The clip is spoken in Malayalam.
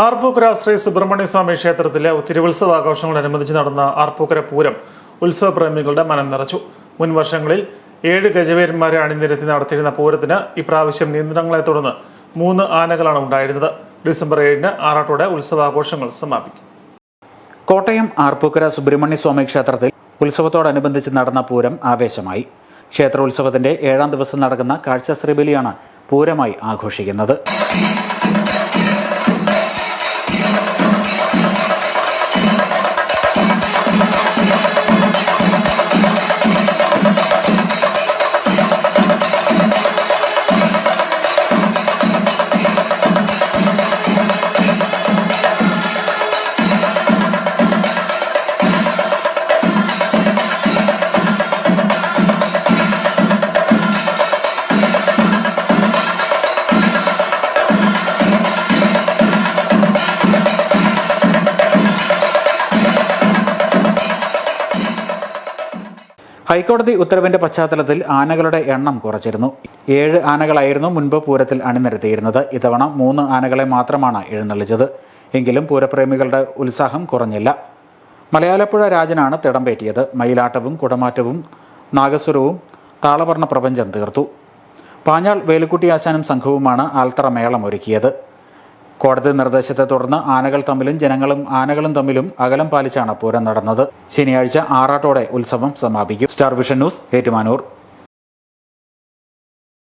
ആർപ്പൂക്കര ശ്രീ സുബ്രഹ്മണ്യ സ്വാമി ക്ഷേത്രത്തിലെ തിരുവുത്സവാഘോഷങ്ങളോടനുബന്ധിച്ച് നടന്ന ആർപ്പൂക്കര പൂരം ഉത്സവപ്രേമികളുടെ മനം നിറച്ചു. മുൻ വർഷങ്ങളിൽ ഏഴ് ഗജവേരന്മാരെ അണിനിരത്തി നടത്തിയിരുന്ന പൂരത്തിന് ഇപ്രാവശ്യം നിയന്ത്രണങ്ങളെ തുടർന്ന് മൂന്ന് ആനകളാണ് ഉണ്ടായിരുന്നത്. ഡിസംബർ ഏഴിന് ആറാട്ടോടെ ഉത്സവാഘോഷങ്ങൾ സമാപിക്കും. കോട്ടയം ആർപ്പൂക്കര സുബ്രഹ്മണ്യ സ്വാമി ക്ഷേത്രത്തിൽ ഉത്സവത്തോടനുബന്ധിച്ച് നടന്ന പൂരം ആവേശമായി. ക്ഷേത്രോത്സവത്തിന്റെ ഏഴാം ദിവസം നടക്കുന്ന കാഴ്ച ശ്രീബലിയാണ് പൂരമായി ആഘോഷിക്കുന്നത്. ഹൈക്കോടതി ഉത്തരവിന്റെ പശ്ചാത്തലത്തിൽ ആനകളുടെ എണ്ണം കുറച്ചിരുന്നു. ഏഴ് ആനകളായിരുന്നു മുൻപ് പൂരത്തിൽ അണിനിരത്തിയിരുന്നത്. ഇത്തവണ മൂന്ന് ആനകളെ മാത്രമാണ് എഴുന്നള്ളിച്ചത്. എങ്കിലും പൂരപ്രേമികളുടെ ഉത്സാഹം കുറഞ്ഞില്ല. മലയാളപ്പുഴ രാജനാണ് തിടമ്പേറ്റിയത്. മയിലാട്ടവും കുടമാറ്റവും നാഗസ്വരവും താളവർണ പ്രപഞ്ചം തീർത്തു. പാഞ്ഞാൾ വേലുക്കുട്ടി ആശാനും സംഘവുമാണ് ആൽത്തറ മേളം ഒരുക്കിയത് കോടതി നിർദ്ദേശത്തെ തുടർന്ന് ആനകൾ തമ്മിലും ജനങ്ങളും ആനകളും തമ്മിലും അകലം പാലിച്ചാണ് പൂരം നടന്നത്. ശനിയാഴ്ച ആറാട്ടോടെ ഉത്സവം സമാപിക്കും. Star vision news Ettumanoor.